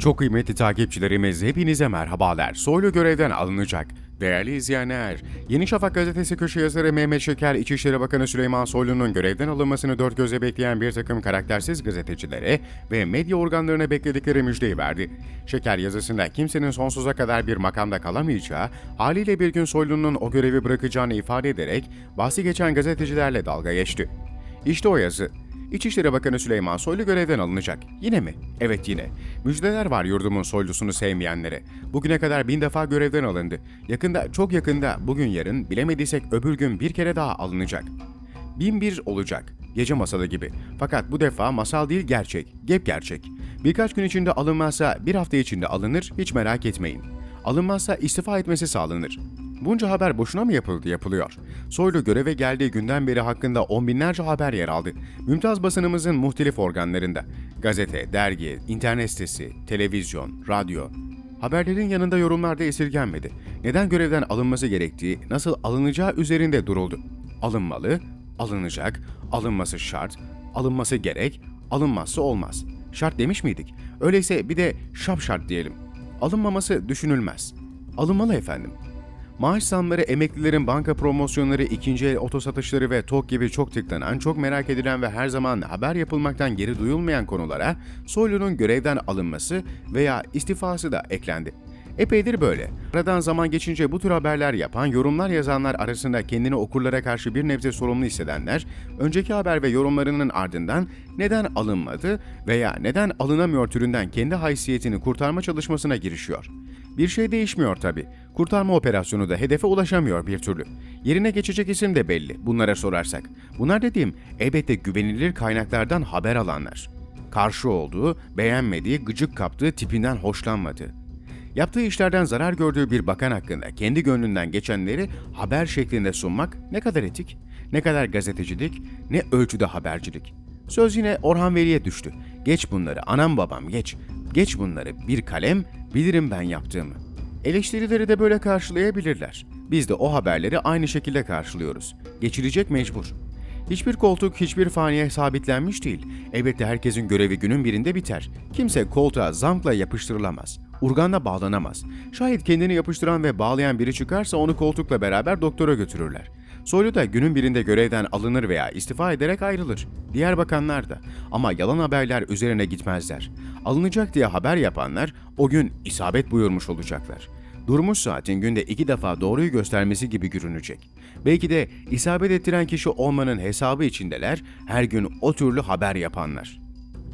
Çok kıymetli takipçilerimiz hepinize merhabalar. Soylu görevden alınacak. Değerli izleyenler, Yeni Şafak gazetesi köşe yazarı Mehmet Şeker, İçişleri Bakanı Süleyman Soylu'nun görevden alınmasını dört gözle bekleyen bir takım karaktersiz gazetecilere ve medya organlarına bekledikleri müjdeyi verdi. Şeker yazısında kimsenin sonsuza kadar bir makamda kalamayacağı, haliyle bir gün Soylu'nun o görevi bırakacağını ifade ederek bahsi geçen gazetecilerle dalga geçti. İşte o yazı. İçişleri Bakanı Süleyman Soylu görevden alınacak. Yine mi? Evet yine. Müjdeler var yurdumun soylusunu sevmeyenlere. Bugüne kadar bin defa görevden alındı. Yakında, çok yakında, bugün yarın, bilemediysek öbür gün bir kere daha alınacak. Bin bir olacak. Gece masalı gibi. Fakat bu defa masal değil gerçek. Gep gerçek. Birkaç gün içinde alınmazsa bir hafta içinde alınır hiç merak etmeyin. Alınmazsa istifa etmesi sağlanır. Bunca haber boşuna mı yapıldı yapılıyor? Soylu göreve geldiği günden beri hakkında on binlerce haber yer aldı. Mümtaz basınımızın muhtelif organlarında. Gazete, dergi, internet sitesi, televizyon, radyo. Haberlerin yanında yorumlar da esirgenmedi. Neden görevden alınması gerektiği, nasıl alınacağı üzerinde duruldu. Alınmalı, alınacak, alınması şart, alınması gerek, alınmazsa olmaz. Şart demiş miydik? Öyleyse bir de şap şart diyelim. Alınmaması düşünülmez. Alınmalı efendim. Maaş zamları, emeklilerin banka promosyonları, ikinci el oto satışları ve TOK gibi çok tıklanan, çok merak edilen ve her zaman haber yapılmaktan geri duyulmayan konulara Soylu'nun görevden alınması veya istifası da eklendi. Epeydir böyle. Aradan zaman geçince bu tür haberler yapan, yorumlar yazanlar arasında kendini okurlara karşı bir nebze sorumlu hissedenler, önceki haber ve yorumlarının ardından neden alınmadı veya neden alınamıyor türünden kendi haysiyetini kurtarma çalışmasına girişiyor. Bir şey değişmiyor tabi. Kurtarma operasyonu da hedefe ulaşamıyor bir türlü. Yerine geçecek isim de belli bunlara sorarsak. Bunlar dediğim elbette güvenilir kaynaklardan haber alanlar. Karşı olduğu, beğenmediği, gıcık kaptığı, tipinden hoşlanmadığı. Yaptığı işlerden zarar gördüğü bir bakan hakkında kendi gönlünden geçenleri haber şeklinde sunmak ne kadar etik, ne kadar gazetecilik, ne ölçüde habercilik. Söz yine Orhan Veli'ye düştü. Geç bunları anam babam geç. Geç bunları bir kalem bilirim ben yaptığımı. Eleştirileri de böyle karşılayabilirler. Biz de o haberleri aynı şekilde karşılıyoruz. Geçilecek mecbur. Hiçbir koltuk hiçbir faniye sabitlenmiş değil. Elbette herkesin görevi günün birinde biter. Kimse koltuğa zamkla yapıştırılamaz. Urganla bağlanamaz. Şayet kendini yapıştıran ve bağlayan biri çıkarsa onu koltukla beraber doktora götürürler. Soylu da günün birinde görevden alınır veya istifa ederek ayrılır. Diğer bakanlar da. Ama yalan haberler üzerine gitmezler. Alınacak diye haber yapanlar o gün isabet buyurmuş olacaklar. Durmuş saatin günde iki defa doğruyu göstermesi gibi görünecek. Belki de isabet ettiren kişi olmanın hesabı içindeler, her gün o türlü haber yapanlar.